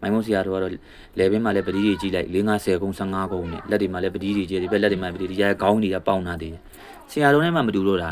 မိုင်းမုံဆရာတို့ကတော့လေဘင်းမှာလည်းပတိတွေကြီးလိုက်၄50ကုန်း15ကုန်းနဲ့လက်တွေမှာလည်းပတိတွေကြီးဒီဘက်လက်တွေမှာပတိတွေကြီးခေါင်းတွေကပေါင်းလာသေးတယ်ဆရာတို့နဲ့မှမတူတော့တာ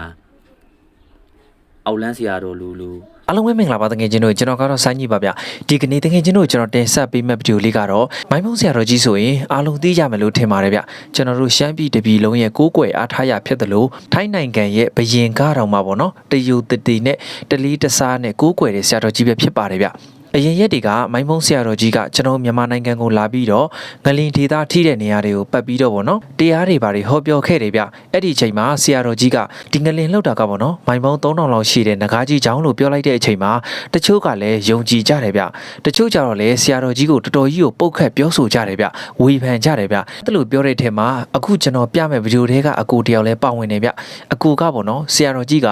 အောက်လန်းဆရာတို့လူလူအားလုံးပဲမင်္ဂလာပါတကယ်ချင်းတို့ကျွန်တော်ကတော့ဆိုင်းကြီးပါဗျဒီကနေ့တကယ်ချင်းတို့ကျွန်တော်တင်ဆက်ပေးမယ့်ဗီဒီယိုလေးကတော့မိုင်းမုံဆရာတော်ကြီးဆိုရင်အားလုံးသိကြမယ်လို့ထင်ပါတယ်ဗျကျွန်တော်တို့ရှမ်းပြည်တပြည်လုံးရဲ့ကိုးကွယ်အားထားရဖြစ်တယ်လို့ထိုင်းနိုင်ငံရဲ့ဘယင်ကားတော်မှာပေါ့နော်တယူတတီနဲ့တလီတစားနဲ့ကိုးကွယ်တဲ့ဆရာတော်ကြီးပဲဖြစ်ပါတယ်ဗျ အရင်ရက်တွေကမိုင်းမုံဆရာတော်ကြီးကကျွန်တော်မြန်မာနိုင်ငံကိုလာပြီးတော့ငလင်ဒေသထိတဲ့နေရာတွေကိုပတ်ပြီးတော့ဗောနော်တရားတွေဘာတွေဟောပြောခဲ့တယ်ဗျအဲ့ဒီအချိန်မှာဆရာတော်ကြီးကဒီငလင်လောက်တာကဗောနော်မိုင်းမုံ3000လောက်ရှိတဲ့ငကားကြီးချောင်းလို့ပြောလိုက်တဲ့အချိန်မှာတချို့ကလည်းယုံကြည်ကြတယ်ဗျတချို့ကြတော့လည်းဆရာတော်ကြီးကိုတော်တော်ကြီးကိုပုတ်ခတ်ပြောဆိုကြတယ်ဗျဝေဖန်ကြတယ်ဗျအဲ့လိုပြောတဲ့အထက်မှာအခုကျွန်တော်ပြမဲ့ဗီဒီယိုတွေကအကူတယောက်လည်းပါဝင်နေဗျအကူကဗောနော်ဆရာတော်ကြီးက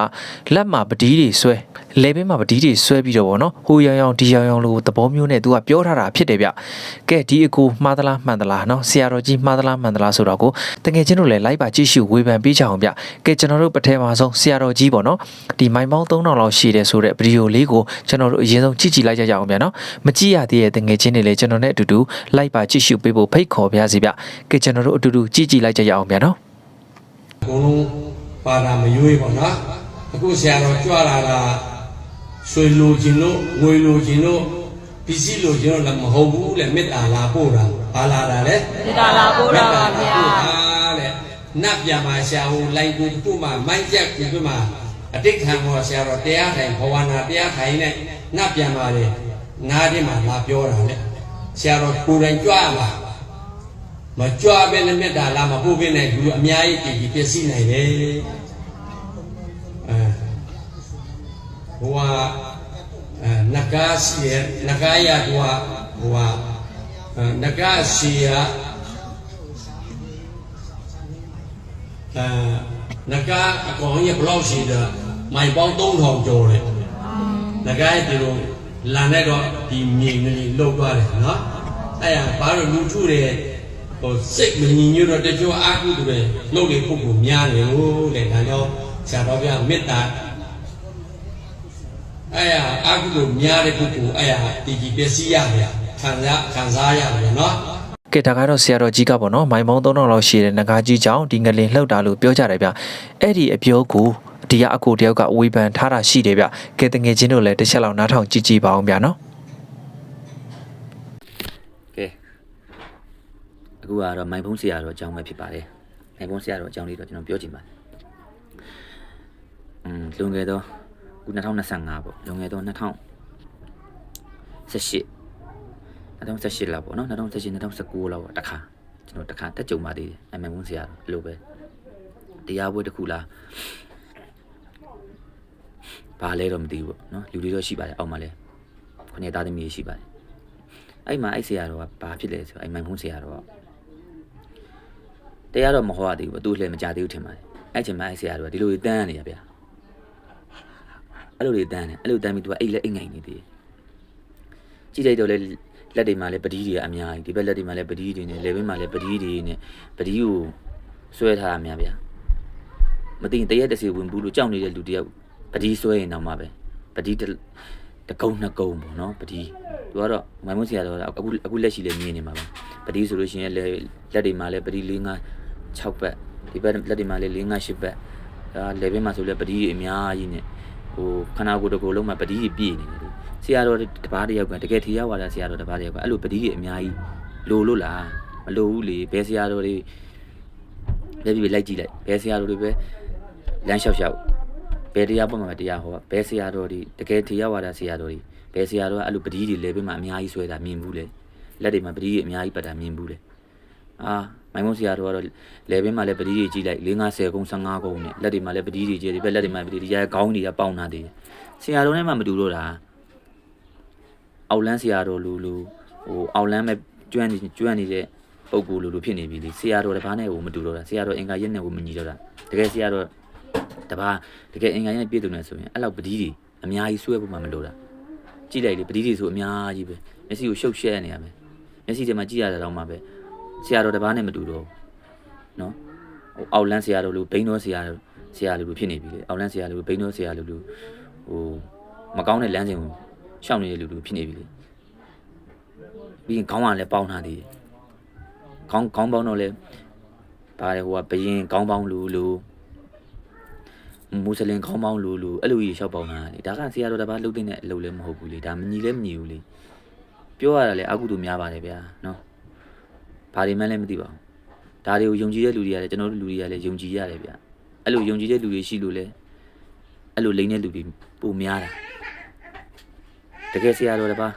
လက်မှာပတိတွေဆွဲ လေဘင်းမှာပတိတွေဆွဲပြီးတော့ဗောနော်ဟိုရောင်ရောင်ဒီရောင်ရောင်လို့သဘောမျိုးနဲ့သူကပြောထားတာဖြစ်တယ်ဗျကဲဒီအကူမှားသလားမှန်သလားနော်ဆရာတော်ကြီးမှားသလားမှန်သလားဆိုတော့ကိုတကယ်ချင်းတို့လည်းလိုက်ပါကြည့်ရှုဝေဖန်ပေးကြအောင်ဗျကဲကျွန်တော်တို့ပထမဆုံးဆရာတော်ကြီးဗောနော်ဒီမိုင်ပေါင်း3000လောက်ရှိတယ်ဆိုတဲ့ဗီဒီယိုလေးကိုကျွန်တော်တို့အရင်ဆုံးကြည့်ကြည့်လိုက်ကြရအောင်ဗျနော်မကြည့်ရသေးတဲ့တကယ်ချင်းတွေလည်းကျွန်တော်နဲ့အတူတူလိုက်ပါကြည့်ရှုပေးဖို့ဖိတ်ခေါ်ပါရစေဗျကဲကျွန်တော်တို့အတူတူကြည့်ကြည့်လိုက်ကြရအောင်ဗျနော်အကုန်လုံးပါတာမရွေးပေါ့နော်အခုဆရာတော်ကြွလာတာ ရွှေလိုခြင်းတို့ငွေလိုခြင်းတို့ပစ္စည်းလိုခြင်းတို့လည်းမဟုတ်ဘူးလေမေတ္တာလာပို့တာဘာလာတာလဲမေတ္တာလာပို့တာပါဗျာတဲ့နတ်ပြမှာရှာဟိုလိုက်ကိုသူ့မှာမိုက်ကြက်ကိုသူ့မှာအတိတ်ခံဟောဆရာတော်တရားထိုင်ဘဝနာတရားထိုင်နဲ့နတ်ပြန်ပါလေနားထဲမှာလာပြောတာလေဆရာတော်ကိုယ်တိုင်ကြွပါမကြွပဲနဲ့မေတ္တာလာမပို့ပဲနဲ့လူအများကြီးတည်ပြီးပြည့်စည်နိုင်တယ် ဟိုဟာအဲနဂါစီရနဂါရဟိုဟာဟိုဟာအဲနဂါစီရအဲနဂါအကောင်ရဲ့ဘလောက်ရှိတယ်မိုင်ပေါင်း3000ကျော်တယ်နဂါရဲ့ဒီလိုလန်တဲ့တော့ဒီမြေငလီလောက်သွားတယ်နော်အဲ့ရဘာလို့လူထုတွေဟိုစိတ်မညီညွတ်တော့တချို့အာဟုတူတယ်လှုပ်လေပုဂ္ဂိုလ်များတယ်ဟုတ်လေဒါကြောင့်ဆရာတော်ပြမေတ္တာ အဲ့ရအာဟုတူများတဲ့ပုဂ္ဂိုလ်အဲ့ရတည်ကြည်ပျက်စီးရတယ်ခံစားခံစားရတယ်နော်ကဲဒါကတော့ဆရာတော်ကြီးကပေါ့နော်မိုင်ပေါင်း3000လောက်ရှိတဲ့ငကားကြီးကြောင့်ဒီငလင်လှုပ်တာလို့ပြောကြတယ်ဗျအဲ့ဒီအပြောကိုဒီကအကိုတယောက်ကဝေဖန်ထားတာရှိတယ်ဗျကဲတငယ်ချင်းတို့လည်းတစ်ချက်လောက်နားထောင်ကြည့်ကြည့်ပါအောင်ဗျနော်ကဲအခုကတော့မိုင်ဖုံးဆရာတော်အကြောင်းပဲဖြစ်ပါတယ်မိုင်ဖုံးဆရာတော်အကြောင်းလေးတော့ကျွန်တော်ပြောချင်ပါတယ်อืมလွန်ခဲ့တော့ ခု2025ပေါ့လွန်ခဲ့တော့2018 2018လောက်ပေါ့နော်2018 2019လောက်ပေါ့တခါကျွန်တော်တခါတက်ကြုံပါသေးတယ်အမိုင်ဖုံးဆရာတော်အဲ့လိုပဲတရားပွဲတစ်ခုလားဘာလဲတော့မသိဘူးပေါ့နော်လူတွေတော့ရှိပါတယ်အောက်မှာလဲခုနှစ်သားသမီးတွေရှိပါတယ်အဲ့မှာအဲ့ဆရာတော်ကဘာဖြစ်လဲဆိုတော့အဲ့မိုင်ဖုံးဆရာတော်ကတရားတော့မဟောရသေးဘူးပေါ့သူ့လည်းမကြသေးဘူးထင်ပါတယ်အဲ့ချိန်မှာအဲ့ဆရာတော်ကဒီလိုတန်းနေရဗျာ အဲ့လိုတွေတန်းနေအဲ့လိုတန်းပြီးသူကအိတ်လက်အိတ်ငိုင်နေသေးတယ်ကြည့်လိုက်တော့လေလက်တွေမှာလည်းပတိတွေကအများကြီးဒီဘက်လက်တွေမှာလည်းပတိတွေနဲ့လေဘင်းမှာလည်းပတိတွေနဲ့ပတိကိုဆွဲထားရများဗျာမသိရင်တရက်တစ်စီဝင်ဘူးလို့ကြောက်နေတဲ့လူတယောက်ပတိဆွဲရင်တော့မှပဲပတိတစ်တကုန်းနှစ်ကုန်းပေါ့နော်ပတိသူကတော့မိုင်မုန်းဆရာတော်ကအခုအခုလက်ရှိလည်းမြင်နေမှာပါပတိဆိုလို့ရှိရင်လည်းလက်တွေမှာလည်းပတိ၄၅6ဘက်ဒီဘက်လက်တွေမှာလည်း၄၅8ဘက်ဒါလေဘင်းမှာဆိုလည်းပတိတွေအများကြီးနဲ့ ဟိုခန္ဓာကိုယ်တစ်ကိုယ်လုံးမှာပတိတွေပြည့်နေတယ်လေဆရာတော်တပားတယောက်ကတကယ်ထီရောက်လာတဲ့ဆရာတော်တပားတယောက်ကအဲ့လိုပတိတွေအများကြီးလိုလို့လားမလိုဘူးလေဘယ်ဆရာတော်တွေလက်ပြီးလိုက်ကြည့်လိုက်ဘယ်ဆရာတော်တွေပဲလမ်းလျှောက်လျှောက်ဘယ်တရားပေါ်မှာတရားဟောဘယ်ဆရာတော်တွေတကယ်ထီရောက်လာတဲ့ဆရာတော်တွေဘယ်ဆရာတော်ကအဲ့လိုပတိတွေလဲပြီးမှအများကြီးဆွဲတာမြင်ဘူးလေလက်တွေမှာပတိတွေအများကြီးပတ်တာမြင်ဘူးလေအာ မိုင်မုံဆရာတော်ကတော့လဲဘင်းမှာလည်းပတိတွေကြီးလိုက်၄50ကုန်း15ကုန်းနဲ့လက်တွေမှာလည်းပတိတွေကြီးဒီဘက်လက်တွေမှာပတိတွေရဲခေါင်းတွေကပေါင်းလာသေးတယ်ဆရာတော်နဲ့မှမတူတော့တာအောက်လန်းဆရာတော်လူလူဟိုအောက်လန်းမဲ့ကျွမ်းနေကျွမ်းနေတဲ့ပုံကူလူလူဖြစ်နေပြီလေဆရာတော်တစ်ပါးနဲ့ဟိုမတူတော့တာဆရာတော်အင်္ဂါရက်နဲ့ဟိုမညီတော့တာတကယ်ဆရာတော်တစ်ပါးတကယ်အင်္ဂါရက်နဲ့ပြည့်စုံနေဆိုရင်အဲ့လောက်ပတိတွေအများကြီးဆွဲဖို့မှမလိုတာကြည့်လိုက်လေပတိတွေဆိုအများကြီးပဲမျက်စိကိုရှုပ်ရှက်နေရမယ်မျက်စိထဲမှာကြည့်ရတာတော့မှပဲ ဆရာတော်တစ်ပါးနဲ့မတူတော့ဘူးနော်ဟိုအောက်လန်းဆရာတော်လူဘိန်းတော်ဆရာဆရာလူလူဖြစ်နေပြီလေအောက်လန်းဆရာလူဘိန်းတော်ဆရာလူလူဟိုမကောင်းတဲ့လမ်းစဉ်ကိုရှောင်နေတဲ့လူလူဖြစ်နေပြီလေပြီးရင်ခေါင်းကလည်းပေါင်းထားသေးတယ်ခေါင်းခေါင်းပေါင်းတော့လဲပါတယ်ဟိုကဘယင်ခေါင်းပေါင်းလူလူမွတ်စလင်ခေါင်းပေါင်းလူလူအဲ့လိုကြီးရှောက်ပေါင်းတာလေဒါကဆရာတော်တစ်ပါးလှုပ်တဲ့အလုပ်လည်းမဟုတ်ဘူးလေဒါမညီလည်းမညီဘူးလေပြောရတာလေအကုသို့များပါတယ်ဗျာနော် ဘာတွေမှလည်းမသိပါဘူးဒါတွေကိုယုံကြည်တဲ့လူတွေကလည်းကျွန်တော်တို့လူတွေကလည်းယုံကြည်ရတယ်ဗျာအဲ့လိုယုံကြည်တဲ့လူတွေရှိလို့လေအဲ့လိုလိမ့်တဲ့လူတွေပိုများတာတကယ်ဆရာတော်တစ်ပါး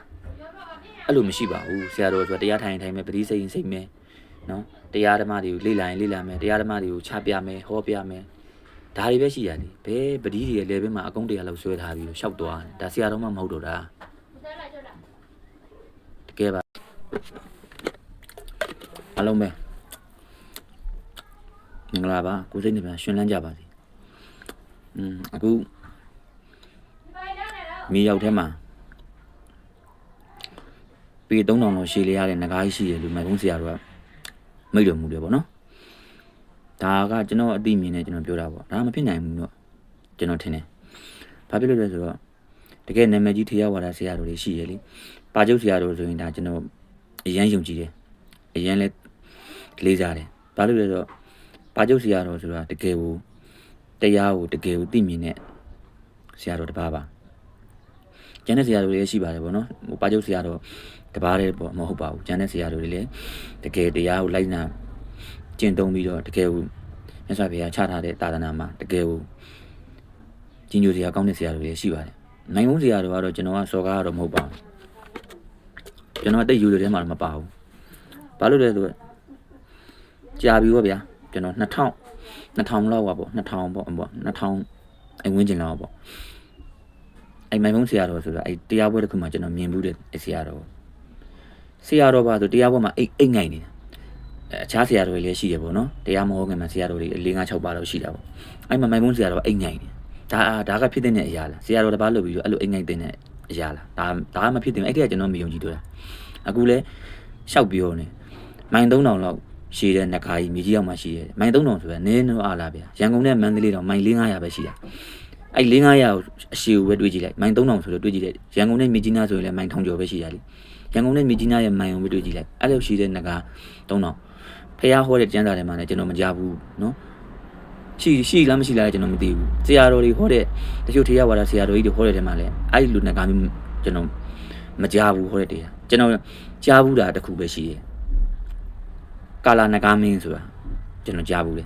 အဲ့လိုမရှိပါဘူးဆရာတော်ဆိုတာတရားထိုင်ရင်ထိုင်မယ်ပတိစိတ်ရင်စိတ်မယ်နော်တရားဓမ္မတွေကိုလေ့လာရင်လေ့လာမယ်တရားဓမ္မတွေကိုချပြမယ်ဟောပြမယ်ဒါတွေပဲရှိရတယ်ဘယ်ပတိတွေရဲ့ level မှာအကုန်းတရားလောက်ဆွဲထားပြီးတော့ရှောက်သွားတယ်ဒါဆရာတော်မှမဟုတ်တော့တာတကယ်ပါ အလုံးပဲမင်္ဂလာပါကိုစိတ်နေပြန်ရှင်လန်းကြပါစေอืมအခုမြေရောက်ထဲမှာပေ3000လောက်ရှည်လေးရတဲ့ငကားကြီးရှိတယ်လို့မိုင်ကုန်းဆရာတို့ကမိတ်တော်မူတယ်ပေါ့နော်ဒါကကျွန်တော်အသိမြင်နဲ့ကျွန်တော်ပြောတာပေါ့ဒါမဖြစ်နိုင်ဘူးတော့ကျွန်တော်ထင်တယ်ဘာဖြစ်လို့လဲဆိုတော့တကယ်နာမည်ကြီးထေရဝါဒဆရာတို့တွေရှိရလေပါကျုပ်ဆရာတို့ဆိုရင်ဒါကျွန်တော်အရန်ယုံကြည်တယ်အရန်လဲ လေးစားတယ်ဘာလို့လဲဆိုတော့ပါကျုပ်ဆရာတော်ဆိုတာတကယ်ကိုတရားကိုတကယ်ကိုသိမြင်တဲ့ဆရာတော်တစ်ပါးပါကျန်တဲ့ဆရာတို့တွေလည်းရှိပါတယ်ပေါ့နော်ဟိုပါကျုပ်ဆရာတော်တပားတည်းပေါ့မဟုတ်ပါဘူးကျန်တဲ့ဆရာတို့တွေလည်းတကယ်တရားကိုလိုက်နာကျင့်သုံးပြီးတော့တကယ်ကိုမြတ်စွာဘုရားချထားတဲ့သာသနာမှာတကယ်ကိုကြီးညိုစရာကောင်းတဲ့ဆရာတို့တွေရှိပါတယ်နိုင်မုန်းဆရာတို့ကတော့ကျွန်တော်ကစော်ကားကတော့မဟုတ်ပါဘူးကျွန်တော်အသက်ယူလို့ထဲမှာတော့မပါဘူးဘာလို့လဲဆိုတော့ ကြာပြီပေါ့ဗျာကျွန်တော်2000 2000လောက်ပါပေါ့2000ပေါ့ပေါ့2000အဲဝင်းကျင်လောက်ပေါ့အဲ့မိုင်မုန်းဆရာတော်ဆိုတာအဲ့တရားပွဲတစ်ခုမှကျွန်တော်မြင်ဘူးတဲ့ဆရာတော်ဆရာတော်ပါဆိုတရားပေါ်မှာအိတ်အိတ်ငိုင်နေတာအဲအခြားဆရာတော်တွေလည်းရှိတယ်ပေါ့နော်တရားမဟုတ်ခင်မှာဆရာတော်တွေ၄၅၆ပါတော့ရှိတာပေါ့အဲ့မှာမိုင်မုန်းဆရာတော်ကအိတ်ငိုင်နေဒါဒါကဖြစ်တဲ့အရာလားဆရာတော်တစ်ပါးလုပ်ပြီးတော့အဲ့လိုအိတ်ငိုင်တဲ့အရာလားဒါဒါကမဖြစ်တဲ့အဲ့ဒီကကျွန်တော်မယုံကြည်တော့တာအခုလဲရှောက်ပြောနေမိုင်3000လောက် ရှိတဲ့နဂါကြီးမြေကြီးအောင်မှရှိရတယ်မိုင်3000ဆိုရင်နည်းနည်းအားလားဗျာရန်ကုန်နဲ့မန္တလေးတော့မိုင်4500ပဲရှိတာအဲ့4500ကိုအရှိကိုပဲတွေးကြည့်လိုက်မိုင်3000ဆိုလို့တွေးကြည့်လိုက်ရန်ကုန်နဲ့မြေကြီးနားဆိုရင်လည်းမိုင်1000ကျော်ပဲရှိရလိရန်ကုန်နဲ့မြေကြီးနားရဲ့မိုင်ကိုပဲတွေးကြည့်လိုက်အဲ့လိုရှိတဲ့နဂါ3000ဖះဟောတဲ့ကျမ်းစာထဲမှာလည်းကျွန်တော်မကြဘူးနော်ရှိရှိလားမရှိလားလည်းကျွန်တော်မသိဘူးဆရာတော်တွေဟောတဲ့တချို့ထေရဝါဒဆရာတော်ကြီးတွေဟောတဲ့ထဲမှာလည်းအဲ့ဒီလူနဂါမျိုးကျွန်တော်မကြားဘူးဟောတဲ့တရားကျွန်တော်ကြားဘူးတာတစ်ခုပဲရှိတယ် ကာလာငကားမင်းဆိုတာကျွန်တော်ကြားဘူးလေ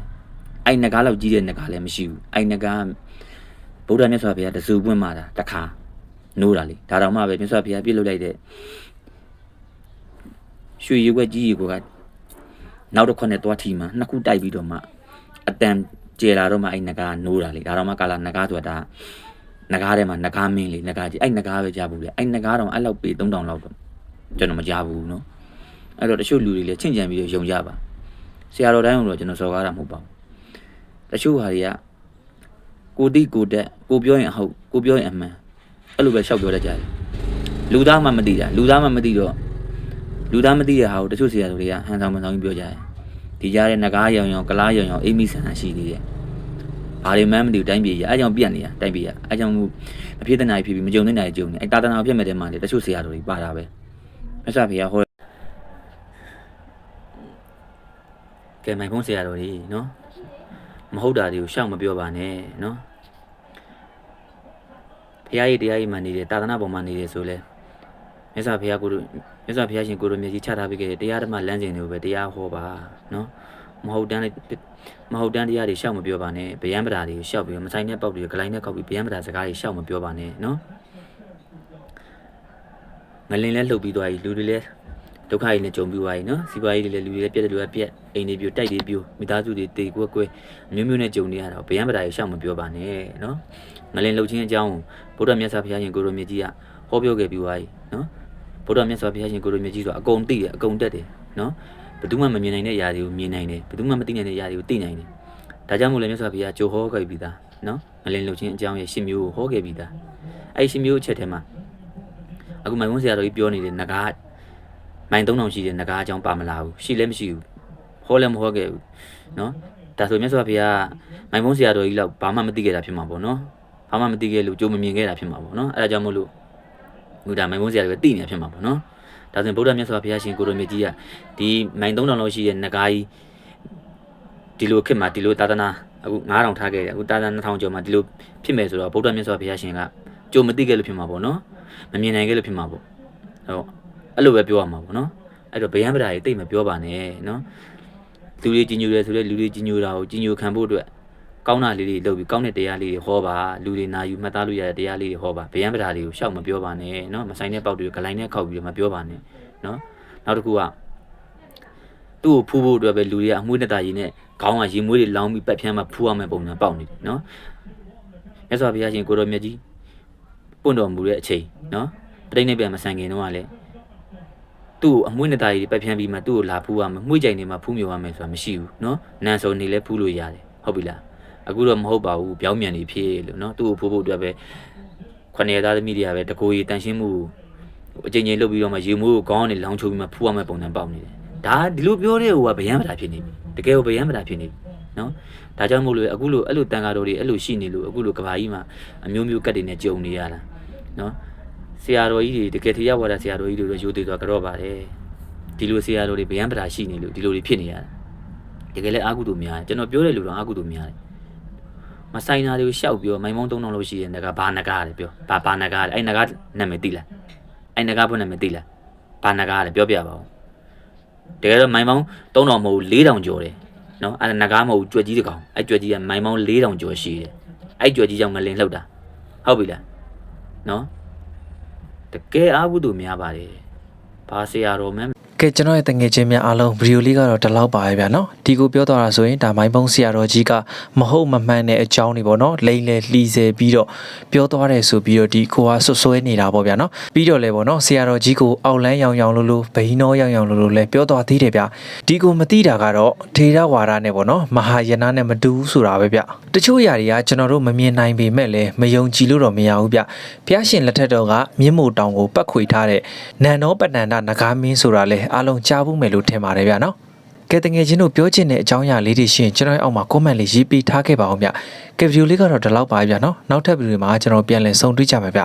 အဲ့ငကားလောက်ကြီးတဲ့ငကားလည်းမရှိဘူးအဲ့ငကားဗုဒ္ဓမြတ်စွာဘုရားတဆူပွင့်มาတာတခါနိုးတာလေဒါတော့မှပဲမြတ်စွာဘုရားပြည့်လို့လိုက်တဲ့ရွှေရွက်ွက်ကြီးရေကနောက်တစ်ခွက်နဲ့သွားထီမှာနှစ်ခုတိုက်ပြီးတော့မှအတန်ကျေလာတော့မှအဲ့နဂါနိုးတာလေဒါတော့မှကာလာနဂါဆိုတာနဂါထဲမှာနဂါမင်းလေနဂါကြီးအဲ့နဂါပဲကြားဘူးလေအဲ့နဂါတော့အဲ့လောက်ပေ3000လောက်တော့ကျွန်တော်မကြားဘူးเนาะ အဲ့တော့တချို့လူတွေလည်းချင့်ကြံပြီးတော့ယုံကြပါဆရာတော်တိုင်းကတော့ကျွန်တော်စော်ကားတာမဟုတ်ပါဘူးတချို့ဟာတွေကကိုတိကိုတက်ကိုပြောရင်အဟုတ်ကိုပြောရင်အမှန်အဲ့လိုပဲရှောက်ပြောတတ်ကြတယ်လူသားမှမသိတာလူသားမှမသိတော့လူသားမသိတဲ့ဟာကိုတချို့ဆရာတို့တွေကဟန်ဆောင်မဆောင်ကြီးပြောကြတယ်ဒီကြားတဲ့ငကားရောင်ရောင်ကလားရောင်ရောင်အိမ်မိဆန်ဆန်ရှိသေးတယ်ဘာတွေမှန်းမသိဘူးတိုင်းပြည်ကြီးအဲကြောင့်ပြက်နေတာတိုင်းပြည်ကအဲကြောင့်မဖြစ်တဲ့နိုင်ဖြစ်ပြီးမကြုံတဲ့နိုင်ကြုံနေအဲတာတနာဖြစ်မဲ့တဲ့မှာလေတချို့ဆရာတို့တွေပါတာပဲမြတ်စွာဘုရားဟော ကဲမိုင်ဖုံးဆရာတော်ကြီးနော်မဟုတ်တာတွေကိုရှောက်မပြောပါနဲ့နော်ဖះကြီးတရားကြီးမှနေတယ်တာသနာပေါ်မှာနေတယ်ဆိုလဲမြတ်စွာဘုရားကိုတို့မြတ်စွာဘုရားရှင်ကိုတို့မြတ်ကြီးချထားပေးခဲ့တဲ့တရားဓမ္မလမ်းစဉ်တွေကိုပဲတရားဟောပါနော်မဟုတ်တန်းလေးမဟုတ်တန်းတရားတွေရှောက်မပြောပါနဲ့ဗျယံပဓာတွေရှောက်ပြီးမဆိုင်တဲ့ပေါက်တွေကဂလိုင်းနဲ့ခောက်ပြီးဗျယံပဓာစကားတွေရှောက်မပြောပါနဲ့နော်ငလင်လဲလှုပ်ပြီးသွားပြီလူတွေလဲ ဒုက္ခကြီးနဲ့ကြုံပြီးသွားပြီနော်စီးပွားရေးတွေလည်းလူတွေလည်းပြက်တယ်လူတွေပြက်အိမ်တွေပြိုတိုက်တွေပြိုမိသားစုတွေတေကွက်ကွဲအမျိုးမျိုးနဲ့ကြုံနေရတာဗျယံပဓာတွေရှောက်မပြောပါနဲ့နော်ငလင်လှုပ်ခြင်းအကြောင်းဘုရားမြတ်စွာဘုရားရှင်ကိုရိုမြတ်ကြီးကဟောပြောခဲ့ပြီးသွားပြီနော်ဘုရားမြတ်စွာဘုရားရှင်ကိုရိုမြတ်ကြီးဆိုအကုန်သိတယ်အကုန်တက်တယ်နော်ဘယ်သူမှမမြင်နိုင်တဲ့အရာတွေကိုမြင်နိုင်တယ်ဘယ်သူမှမသိနိုင်တဲ့အရာတွေကိုသိနိုင်တယ်ဒါကြောင့်မို့လဲမြတ်စွာဘုရားကြိုဟောခဲ့ပြီးသားနော်ငလင်လှုပ်ခြင်းအကြောင်းရဲ့ရှင်မျိုးကိုဟောခဲ့ပြီးသားအဲ့ဒီရှင်မျိုးအချက်ထဲမှာအခုမိုင်ဝန်းဆရာတော်ကြီးပြောနေတဲ့ငကား မိုင်3000ရှိတဲ့ငကားအကြောင်းပါမလာဘူးရှိလည်းမရှိဘူးဟောလည်းမဟောခဲ့ဘူးနော်ဒါဆိုမြတ်စွာဘုရားမိုင်ဝန်းဆရာတော်ကြီးလောက်ဘာမှမသိခဲ့တာဖြစ်မှာပေါ့နော်ဘာမှမသိခဲ့လို့ကြိုးမမြင်ခဲ့တာဖြစ်မှာပေါ့နော်အဲဒါကြောင့်မို့လို့ငူတာမိုင်မုန်းစရာတွေပဲသိနေတာဖြစ်မှာပေါ့နော်ဒါဆိုရင်ဗုဒ္ဓမြတ်စွာဘုရားရှင်ကိုရိုမြတ်ကြီးကဒီမိုင်3000လောက်ရှိတဲ့နဂါကြီးဒီလိုခေတ်မှာဒီလိုသာသနာအခု9000ထားခဲ့တယ်အခုသာသနာ2000ကျော်မှာဒီလိုဖြစ်မယ်ဆိုတော့ဗုဒ္ဓမြတ်စွာဘုရားရှင်ကကြိုမသိခဲ့လို့ဖြစ်မှာပေါ့နော်မမြင်နိုင်ခဲ့လို့ဖြစ်မှာပေါ့ဟုတ် အဲ့လိုပဲပြောရမှာပေါ့နော်အဲ့တော့ဗျံပဒါကြီးတိတ်မပြောပါနဲ့နော်လူတွေကြီးညိုတယ်ဆိုတော့လူတွေကြီးညိုတာကိုကြီးညိုခံဖို့အတွက်ကောင်းတာလေးတွေလုပ်ပြီးကောင်းတဲ့တရားလေးတွေဟောပါလူတွေနာယူမှတ်သားလို့ရတဲ့တရားလေးတွေဟောပါဗျံပဒါတွေကိုရှောက်မပြောပါနဲ့နော်မဆိုင်တဲ့ပေါက်တွေကိုဂလိုင်းနဲ့ခောက်ပြီးတော့မပြောပါနဲ့နော်နောက်တစ်ခုကသူ့ကိုဖူးဖို့အတွက်ပဲလူတွေကအမွှေးနဲ့တာရည်နဲ့ခေါင်းကရေမွေးတွေလောင်းပြီးပတ်ဖြန်းမှာဖူးရမယ့်ပုံစံပေါက်နေတယ်နော်မြတ်စွာဘုရားရှင်ကိုရောမြတ်ကြီးပွင့်တော်မူတဲ့အချိန်နော်ပြိဋိနိဗ္ဗာန်မဆန်ခင်တော့ကလည်း သူ့ကိုအမွှေးနဲ့တာရည်တွေပတ်ဖြန်းပြီးမှသူ့ကိုလာဖူးရမယ်မှုကြိုင်နေမှာဖူးမြော်ရမယ်ဆိုတာမရှိဘူးနော်နန်စုံနေလဲဖူးလို့ရတယ်ဟုတ်ပြီလားအခုတော့မဟုတ်ပါဘူးပြောင်းမြန်နေဖြစ်လို့နော်သူ့ကိုဖူးဖို့အတွက်ပဲခொနရသားသမီးတွေကပဲတကိုယ်ကြီးတန်ရှင်းမှုကိုအချိန်ချင်းလုပ်ပြီးတော့မှရေမိုးကိုခေါင်းကနေလောင်းချိုးပြီးမှဖူးရမယ့်ပုံစံပေါက်နေတယ်ဒါဒီလိုပြောတဲ့ဟိုကဗျံပတာဖြစ်နေပြီတကယ်ကိုဗျံပတာဖြစ်နေပြီနော်ဒါကြောင့်မို့လို့အခုလိုအဲ့လိုတန်ဃာတော်တွေအဲ့လိုရှိနေလို့အခုလိုကဘာကြီးမှာအမျိုးမျိုးကတ်တွေနဲ့ကြုံနေရတာနော် ဆရာတော်ကြီးတွေတကယ်တရားဝါဒဆရာတော်ကြီးတွေတော့ရိုးသေးသွားကြတော့ပါတယ်ဒီလိုဆရာတော်တွေဗျံပတာရှိနေလို့ဒီလိုတွေဖြစ်နေရတာတကယ်လည်းအာကုတုများတယ်ကျွန်တော်ပြောတဲ့လူတော့အာကုတုများတယ်မဆိုင်တာတွေကိုရှောက်ပြောမိုင်မောင်းသုံးတော့လို့ရှိရင်ငါဘာနဂါတယ်ပြောဘာဘာနဂါတယ်အဲ့နဂါနာမည်သိလားအဲ့နဂါဘုနာမည်သိလားဘာနဂါတယ်ပြောပြပါဦးတကယ်တော့မိုင်ပေါင်း3000မဟုတ်ဘူး4000ကျော်တယ်နော်အဲ့ဒါငကားမဟုတ်ဘူးကြွက်ကြီးတစ်ကောင်အဲ့ကြွက်ကြီးကမိုင်ပေါင်း4000ကျော်ရှိတယ်အဲ့ကြွက်ကြီးကြောင့်ငလင်လှုပ်တာဟုတ်ပြီလားနော် တကယ်အားကုသို့များပါတယ်ဘာဆရာတော်မဲ ကဲကျွန်တော်ရဲ့တငယ်ချင်းများအားလုံးဗီဒီယိုလေးကတော့ဒီလောက်ပါပဲဗျာနော်ဒီကိုပြောတော့တာဆိုရင်ဒါမိုင်းပုံးဆရာတော်ကြီးကမဟုတ်မမှန်တဲ့အကြောင်းတွေပေါ့နော်လိမ့်လေလှီဆယ်ပြီးတော့ပြောသွားတယ်ဆိုပြီးတော့ဒီကိုကဆွဆွဲနေတာပေါ့ဗျာနော်ပြီးတော့လဲပေါ့နော်ဆရာတော်ကြီးကိုအောက်လန်းရောင်ရောင်လို့လို့ဘိန်းနောရောင်ရောင်လို့လို့လဲပြောသွားသေးတယ်ဗျာဒီကိုမသိတာကတော့ထေရဝါဒနဲ့ပေါ့နော်မဟာယနာနဲ့မတူဘူးဆိုတာပဲဗျတချို့ຢာတွေကကျွန်တော်တို့မမြင်နိုင်ပေမဲ့လည်းမယုံကြည်လို့တော့မရဘူးဗျဘုရားရှင်လက်ထက်တော်ကမြင့်မို့တောင်ကိုပတ်ခွေထားတဲ့နန္ဒောပဏ္ဏနဂါမင်းဆိုတာလဲအားလုံးကြားဘူးမယ်လို့ထင်ပါတယ်ဗျာနော်ကဲတငယ်ချင်းတို့ပြောချင်တဲ့အကြောင်းအရာလေးတွေရှိရင်ကျွန်တော်ရဲ့အောက်မှာ comment လေးရေးပေးထားခဲ့ပါအောင်ဗျကဲဗီဒီယိုလေးကတော့ဒီလောက်ပါပဲဗျာနော်နောက်ထပ်ဗီဒီယိုမှာကျွန်တော်ပြန်လည်ဆုံတွေ့ကြမယ်ဗျ